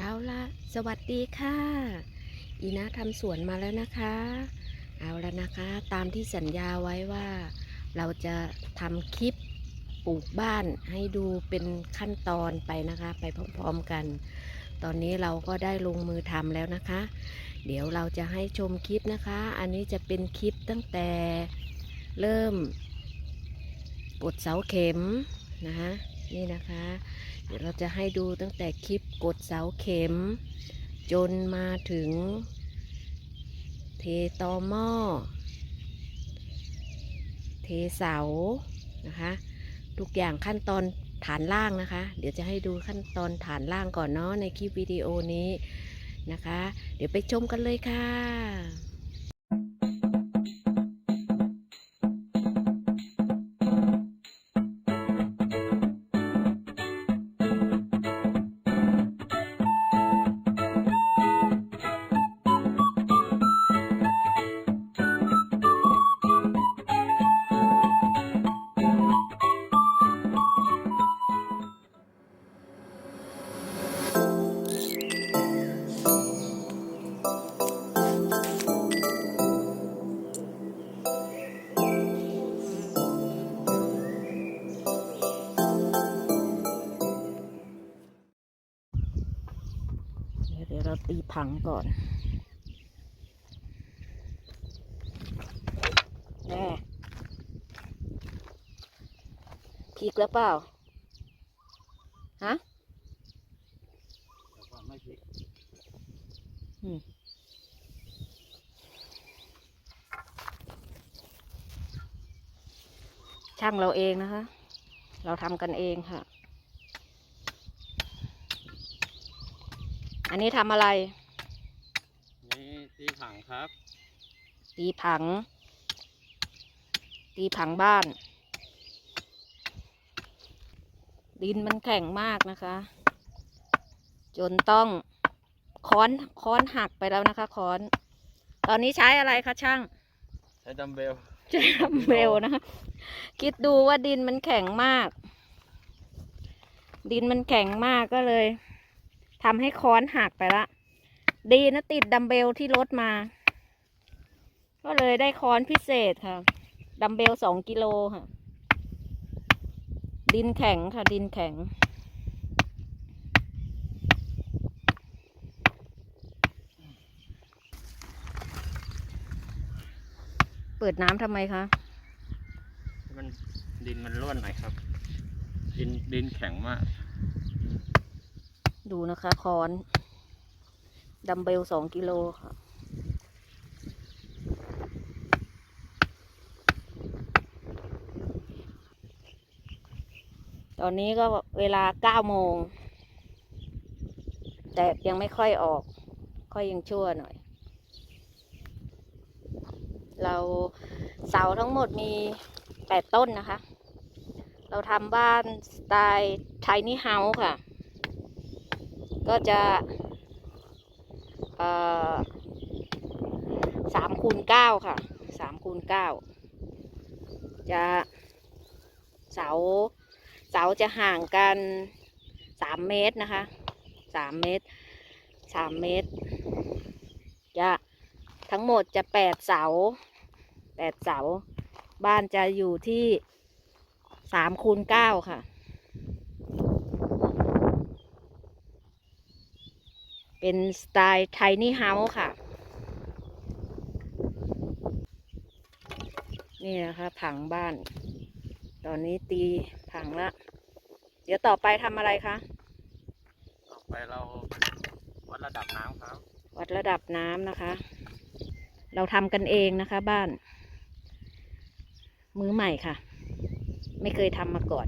เอาละสวัสดีค่ะ อีนะทำสวนมาแล้วนะคะ เอาละนะคะ ตามที่สัญญาไว้ว่า เราจะทำคลิปปลูกบ้านให้ดูเป็นขั้นตอนไปนะคะ ไปพร้อมๆกัน ตอนนี้เราก็ได้ลงมือทำแล้วนะคะ เดี๋ยวเราจะให้ชมคลิปนะคะ อันนี้จะเป็นคลิปตั้งแต่เริ่มกดเสาเข็มนะคะนี่นะคะ เดี๋ยวเราจะให้ดูตั้งแต่คลิปกดเสาเข็ม จนมาถึง เทตอหม้อ เทเสานะคะ ทุกอย่างขั้นตอนฐานล่างนะคะ เดี๋ยวจะให้ดูขั้นตอนฐานล่างก่อนเนาะในคลิปวิดีโอนี้นะคะ เดี๋ยวไปชมกันเลยค่ะ ดี๋ยวเราตีผังก่อนแน่พริกแล้วเปล่า ฮะช่างเราเองนะคะ เราทำกันเองค่ะ อันนี้ทำอะไร ผังครับ ตีผัง ตีผังบ้าน ดินมันแข็งมากนะคะ จนต้องค้อนค้อนหักไปแล้วนะคะค้อน ตอนนี้ใช้อะไรคะช่าง ใช้ดัมเบลใช้ดัมเบลนะคะคิดดูว่าดินมันแข็งมาก ดินมันแข็งมากก็เลยทำให้ค้อนหักไปละ ดีนะติดดัมเบลที่รถมา ก็เลยได้ค้อนพิเศษค่ะ ดัมเบลสองกิโลค่ะ ดินแข็งค่ะ ดินแข็ง เปิดน้ำทำไมคะ มันดินมันร่วนหน่อยครับ ดินดินแข็งมาก ดูนะคะค้อน ดัมเบลสองกิโลค่ะตอนนี้ก็เวลาเก้าโมง แต่ยังไม่ค่อยออก ค่อยยังชั่วหน่อย เราเสาทั้งหมดมีแปดต้นนะคะ เราทำบ้านสไตล์ไทนี่เฮาส์ค่ะ ก็จะ สามคูณเก้าค่ะสามคูณเก้าจะเสาเสาจะห่างกันสามเมตรนะคะสามเมตรสามเมตร จะทั้งหมดจะแปดเสาแปดเสา บ้านจะอยู่ที่สามคูณเก้าค่ะ เป็นสไตล์ไทนี่เฮาส์ค่ะ นี่นะคะผังบ้าน ตอนนี้ตีผังละ เดี๋ยวต่อไปทำอะไรคะ ต่อไปเราวัดระดับน้ำครับ วัดระดับน้ำนะคะ เราทำกันเองนะคะบ้าน มือใหม่ค่ะ ไม่เคยทำมาก่อน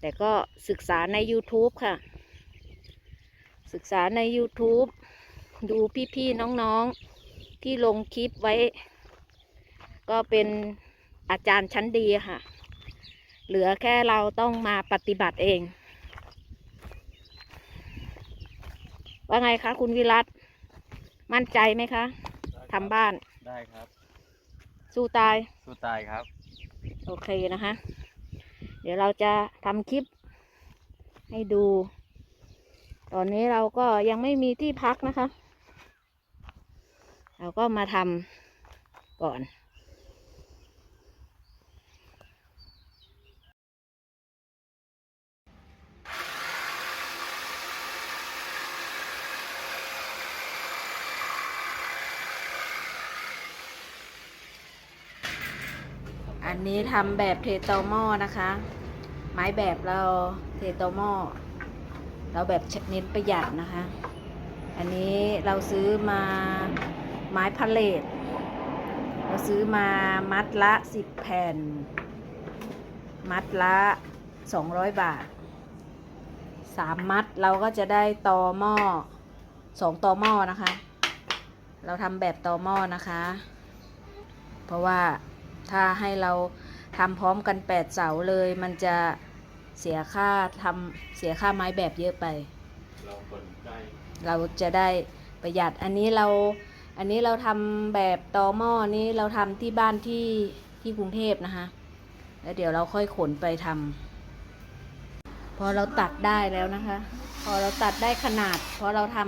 แต่ก็ศึกษาใน YouTube ค่ะ ศึกษาใน YouTube ดูพี่ๆน้องๆที่ลงคลิปไว้ ก็เป็นอาจารย์ชั้นดีค่ะ เหลือแค่เราต้องมาปฏิบัติเอง ว่าไงคะคุณวิรัตมั่นใจไหมคะทำบ้านได้ครับ สู้ตาย สู้ตายครับ โอเคนะคะ เดี๋ยวเราจะทำคลิปให้ดู ตอนนี้เราก็ยังไม่มีที่พักนะคะ เราก็มาทำก่อนอันนี้ทำแบบเทโตหม้อนะคะ ไม้แบบเราเทโตหม้อ เราแบบเน้นประหยัดนะคะ อันนี้เราซื้อมาไม้พาเลตเราซื้อมามัดละสิบแผ่น มัดละสองร้อยบาทสามมัดเราก็จะได้ตอหม้อสองตอหม้อนะคะ เราทำแบบตอหม้อนะคะ เพราะว่าถ้าให้เราทำพร้อมกันแปดเสาเลยมันจะ เสียค่าทำเสียค่าไม้แบบเยอะไป เราสนใจเราจะได้ประหยัดอันนี้เราอันนี้เราทำแบบตอหม้อนี้เราทำที่บ้านที่ที่กรุงเทพนะคะแล้วเดี๋ยวเราค่อยขนไปทำพอเราตัดได้แล้วนะคะ พอเราตัดได้ขนาด พอเราท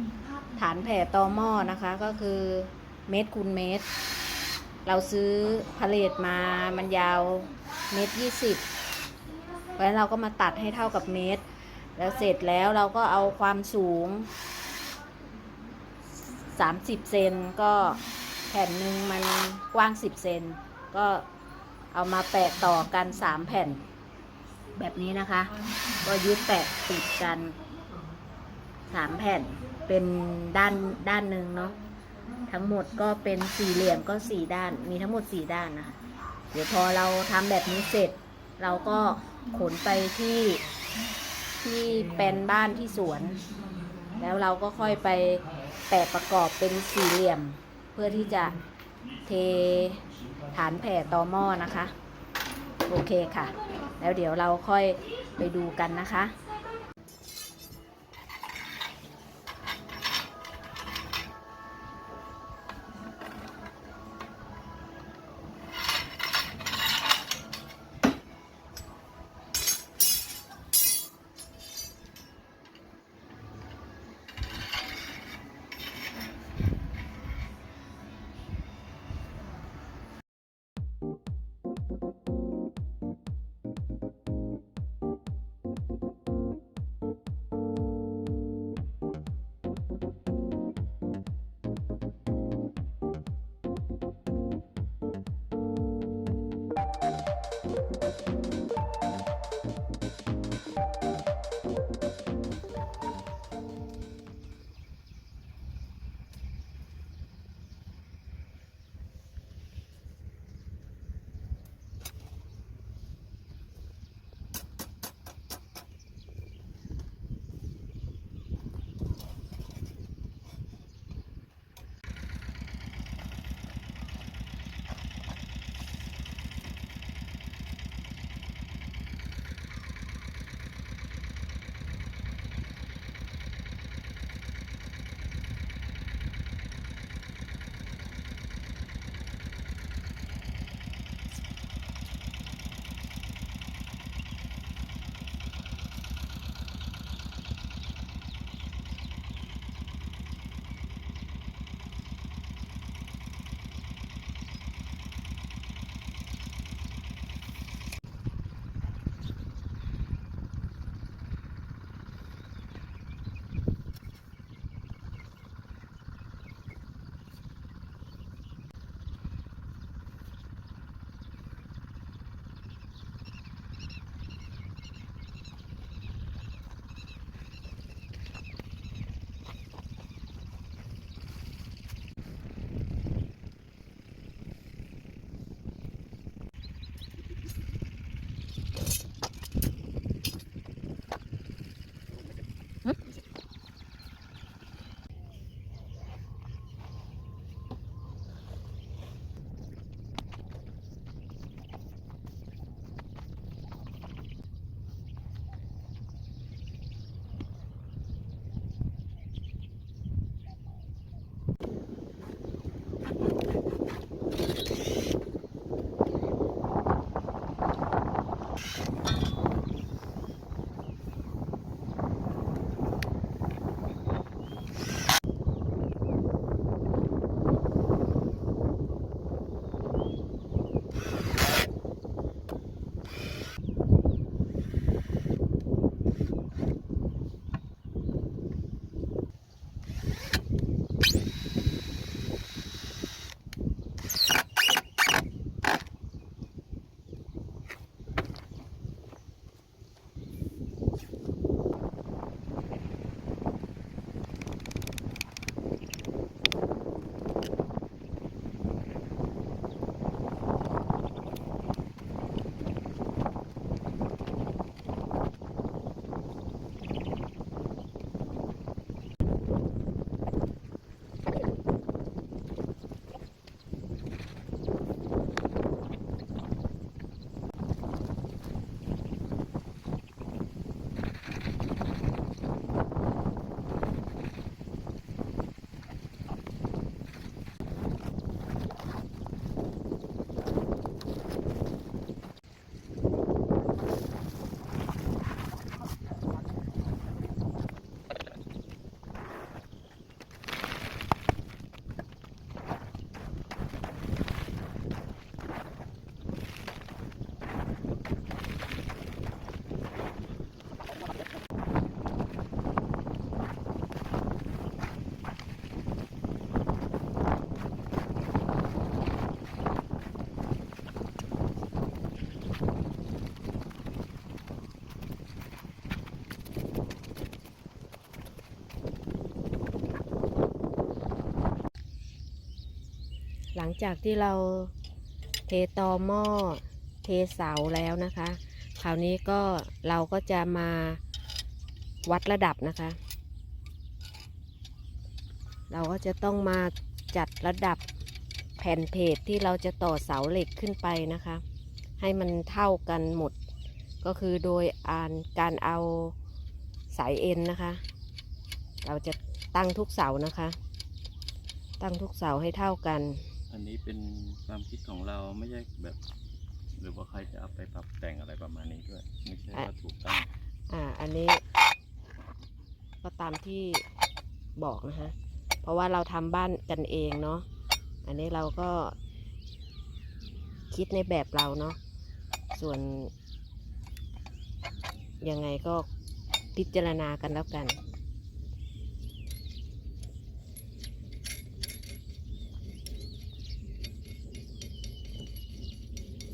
ำฐานแผ่ตอหม้อนะคะ ก็คือเมตรคูณเมตร เราซื้อพาเลตมามันยาวเมตรยี่สิบ เพราะฉะนั้นเราก็มาตัดให้เท่ากับเมตร แล้วเสร็จแล้วเราก็เอาความสูง 30 เซนก็แผ่นหนึ่งมันกว้าง 10 เซนก็เอามาแปะต่อกัน 3 แผ่น แบบนี้นะคะ ก็ยึดแปะติดกัน 3 แผ่นเป็นด้านด้านหนึ่งเนาะทั้งหมดก็เป็นสี่เหลี่ยมก็สี่ด้าน มีทั้งหมดสี่ด้านนะคะ เดี๋ยวพอเราทำแบบนี้เสร็จ เราก็ ขนไปที่ที่แปลนบ้านที่สวน แล้วเราก็ค่อยไปแปะประกอบเป็นสี่เหลี่ยม เพื่อที่จะเทฐานแผ่ต่อหม้อนะคะ โอเคค่ะ แล้วเดี๋ยวเราค่อยไปดูกันนะคะ ลังจากที่เราเทตอหม้อเทเสาแล้วนะคะ คราวนี้ก็เราก็จะมาวัดระดับนะคะ เราก็จะต้องมาจัดระดับแผ่นเพจที่เราจะต่อเสาเหล็กขึ้นไปนะคะ ให้มันเท่ากันหมด ก็คือโดยอ่านการเอาสายเอ็นนะคะ เราจะตั้งทุกเสานะคะ ตั้งทุกเสาให้เท่ากัน อันนี้เป็นความคิดของเราไม่ใช่แบบ หรือว่าใครจะเอาไปปรับแต่งอะไรประมาณนี้ด้วย ไม่ใช่ว่าถูกต้องอ่า อันนี้ ก็ตามที่บอกนะคะเพราะว่าเราทำบ้านกันเองเนาะ อันนี้เราก็ คิดในแบบเราเนาะ ส่วน ยังไงก็พิจารณากันแล้วกัน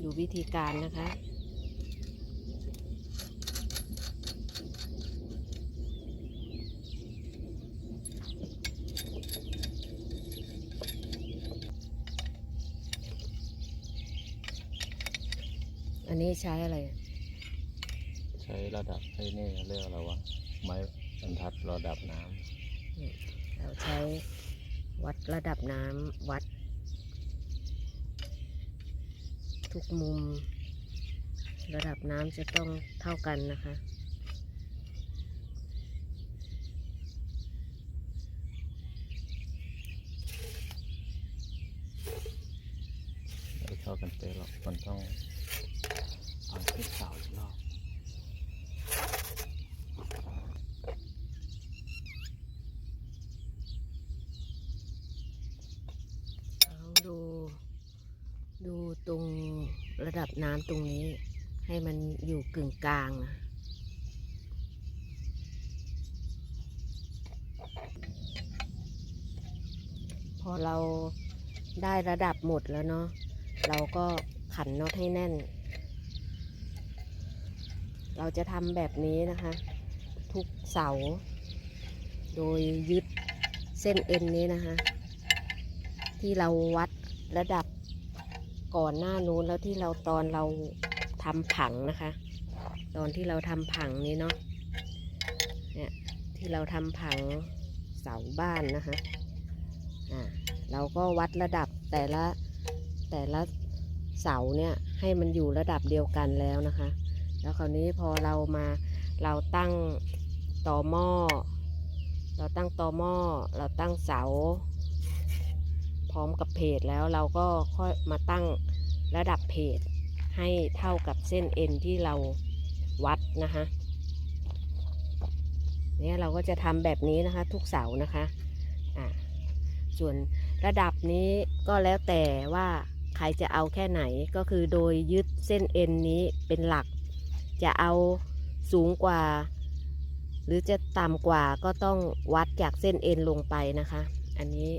ดูวิธีการนะคะ อันนี้ใช้อะไร ใช้ระดับไอ้นี่เรียกอะไรวะ ไม้บรรทัดระดับน้ำเราใช้วัดระดับน้ำวัด ทุกมุม ระดับน้ำจะต้องเท่ากันนะคะ ไม่เท่ากันเป๊ะหรอกมันต้องเอาที่เสาอีกรอบ เอาดู ดูตรงระดับ น้ำตรงนี้ ให้มันอยู่กึ่งกลางนะพอเราได้ระดับหมดแล้วเนาะเราก็ขันน็อตให้แน่น เราจะทำแบบนี้นะคะ ทุกเสา โดยยึดเส้นเอ็นนี้นะคะ ที่เราวัดระดับ ก่อนหน้านู้นแล้วที่เราตอนเราทำผังนะคะ ตอนที่เราทำผังนี้เนาะเนี่ยที่เราทำผังเสาบ้านนะคะอ่าเราก็วัดระดับแต่ละแต่ละเสาเนี่ยให้มันอยู่ระดับเดียวกันแล้วนะคะ แล้วคราวนี้พอเรามาเราตั้งต่อหม้อ เราตั้งต่อหม้อ เราตั้งเสา พร้อมกับเพจแล้วเราก็ค่อยมาตั้งระดับเพจให้เท่ากับเส้นเอ็นที่เราวัดนะคะเนี่ยเราก็จะทำแบบนี้นะคะทุกเสานะคะอ่าส่วนระดับนี้ก็แล้วแต่ว่าใครจะเอาแค่ไหนก็คือโดยยึดเส้นเอ็นนี้เป็นหลัก จะเอาสูงกว่า หรือจะต่ำกว่าก็ต้องวัดจากเส้นเอ็นลงไปนะคะ อันนี้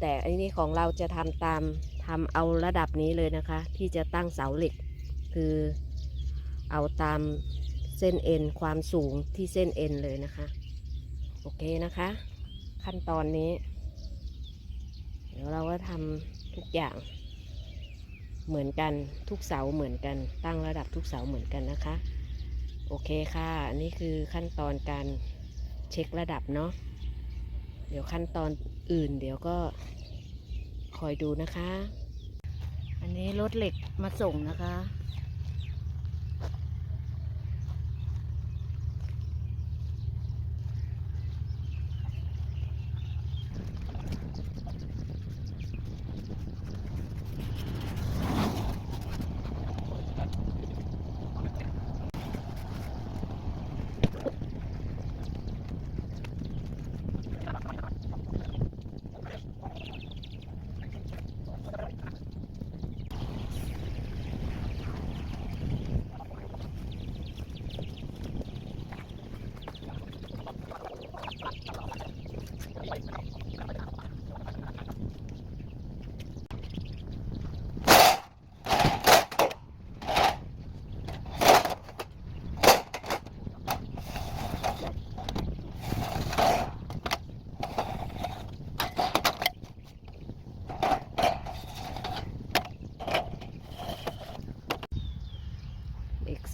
แต่อันนี้ของเราจะทำตามทำเอาระดับนี้เลยนะคะ ที่จะตั้งเสาเหล็ก คือเอาตามเส้นเอ็นความสูงที่เส้นเอ็นเลยนะคะ โอเคนะคะ ขั้นตอนนี้ เดี๋ยวเราก็ทำทุกอย่างเหมือนกันทุกเสาเหมือนกัน ตั้งระดับทุกเสาเหมือนกันนะคะ โอเคค่ะ อันนี้คือขั้นตอนการเช็คระดับเนาะ เดี๋ยวขั้นตอนอื่น เดี๋ยวก็คอยดูนะคะ อันนี้รถเหล็กมาส่งนะคะ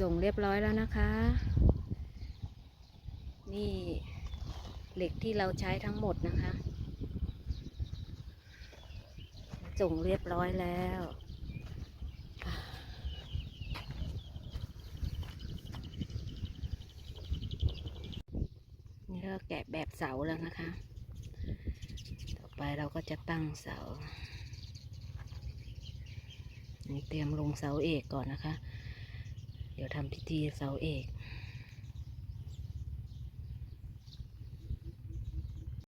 ส่งเรียบร้อยแล้วนะคะ นี่เหล็กที่เราใช้ทั้งหมดนะคะ ส่งเรียบร้อยแล้วนี่ก็แกะแบบเสาแล้วนะคะ ต่อไปเราก็จะตั้งเสา นี่เตรียมลงเสาเอกก่อนนะคะ เดี๋ยวทำพิธีเสาเอก